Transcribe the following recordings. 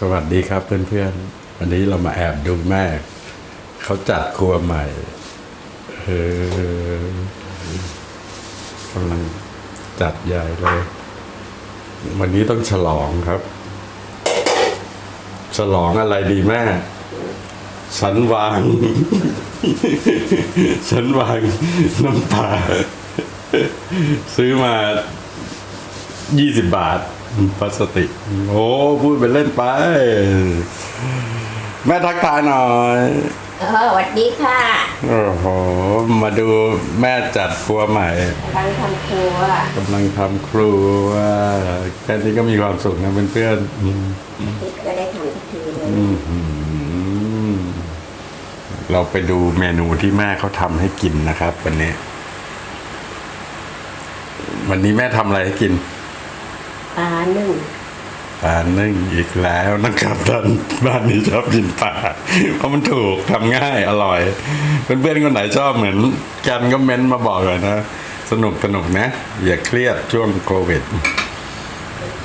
สวัสดีครับเพื่อนๆ วันนี้เรามาแอบดูแม่ เขาจัดครัวใหม่เออกำลังจัดใหญ่เลย วันนี้ต้องฉลองครับ ฉลองอะไรดีแม่ ฉันวาง ฉันวางน้ำปลาซื้อมายี่สิบบาท พลาสติกโอ้พูดไปเล่นไป แม่ทักทายหน่อยเออสวัสดีค่ะโอ้โหมาดูแม่จัดครัวใหม่กำลังทำครัวกำลังทำครัวแค่นี้ก็มีความสุขนะเพื่อนๆอืมติดก็ได้ทำทุกทีเลยอืมเราไปดูเมนูที่แม่เขาทำให้กินนะครับ วันนี้ วันนี้แม่ทำอะไรให้กิน ปลาหนึ่งปลานึ่งอีกแล้วนะครับท่านบ้านนี้ชอบกินปลาเพราะมันถูกทำง่ายอร่อย เพื่อนๆคนไหนชอบเหมือนกันก็เม้นต์มาบอกเลยนะ สนุกสนุกนะ อย่าเครียดช่วงโควิด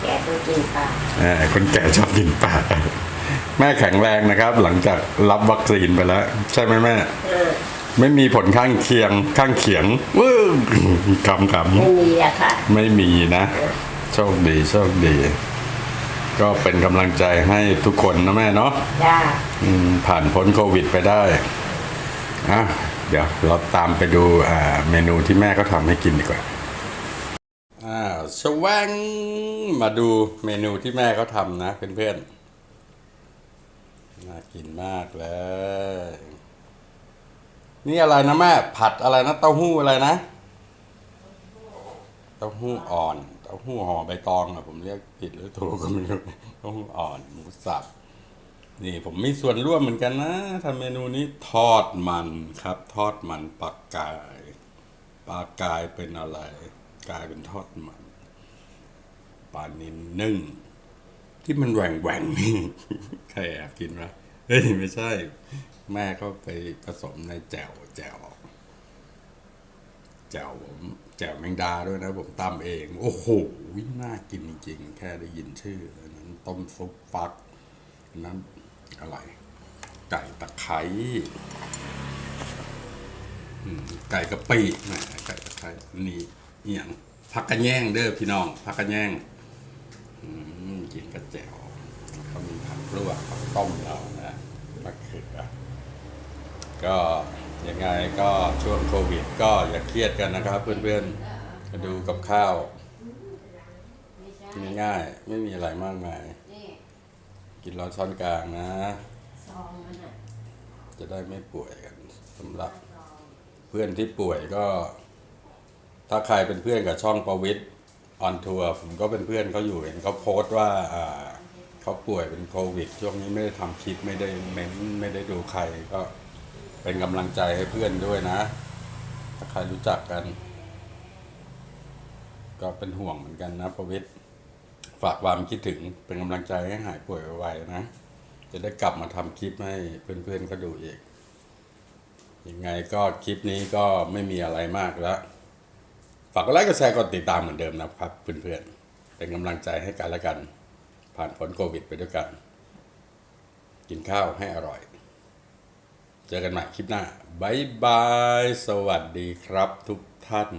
แกะตัวกินปลาอ่าคนแก่ชอบกินปลาแม่แข็งแรงนะครับ หลังจากรับวัคซีนไปแล้ว ใช่ไหมแม่เออไม่มีผลข้างเคียงข้างเคียงวื้อคำคไม่มีอะค่ะำไม่มีนะ โชคดีโชคดี ก็เป็นกำลังใจให้ทุกคนนะแม่เนาะจ้าอืมผ่านพ้นโควิดไปได้อะเดี๋ยวเราตามไปดูอ่าเมนูที่แม่เขาทำให้กินดีกว่าอ่าสว่างมาดูเมนูที่แม่เขาทำนะเพื่อนๆน่ากินมากเลย นี่อะไรนะแม่ ผัดอะไรนะเต้าหู้อะไรนะ เต้าหู้อ่อนเต้าหู้ห่อใบตองอะผมเรียกผิดหรือถูกก็ไม่รู้เต้าหู้อ่อนหมูสับนี่ผมมีส่วนร่วมเหมือนกันนะทำเมนูนี้ทอดมันครับ ทอดมันปลากายปลากายเป็นอะไร กลายเป็นทอดมันปลานินนึ่ง ที่มันแหว่งแหว่งนี่ใครแอบกินวะเฮ้ยไม่ใช่ แม่เขาไปผสมในแจ่วแจ่ว แจ่วผมแจ่วแมงดาด้วยนะผมตำเอง โอ้โหน่ากินจริงๆแค่ได้ยินชื่อนั้นต้มซุปฟักนั้นอะไร ไก่ตะไคร้ไก่กะปิแหมไก่ตะไคร้นี่เอียงผักกระแยงเด้อพี่น้องผักกระแยงกินกระแจวแล้วก็มีผักลวกผักต้มเรานะมะเขือก็ ยังไงก็ช่วงโควิดก็อย่าเครียดกันนะครับ เพื่อนๆดูกับข้าวง่ายๆไม่มีอะไรมากมาย กินร้อนช้อนกลางนะ จะได้ไม่ป่วยกันสำหรับเพื่อนที่ป่วยก็ ถ้าใครเป็นเพื่อนกับช่องประวิทย์ออนทัวร์ผมก็เป็นเพื่อนเขาอยู่เห็นเขาโพสต์ว่าอ่าเขาป่วยเป็นโควิด ช่วงนี้ไม่ได้ทำคลิปไม่ได้เม้นไม่ได้ดูใครก็ เป็นกำลังใจให้เพื่อนด้วยนะ ถ้าใครรู้จักกัน ก็เป็นห่วงเหมือนกันนะประวิทย์ฝากความคิดถึงเป็นกำลังใจให้หายป่วยไวๆนะ จะได้กลับมาทำคลิปให้เพื่อนๆเขาดูอีก ยังไงก็คลิปนี้ก็ไม่มีอะไรมากแล้ว ฝากกดไลค์กดแชร์กดติดตามเหมือนเดิมนะครับเพื่อนๆ เป็นกำลังใจให้กันและกัน ผ่านพ้นโควิดไปด้วยกัน กินข้าวให้อร่อย เจอกันใหม่คลิปหน้าบายบาย สวัสดีครับทุกท่าน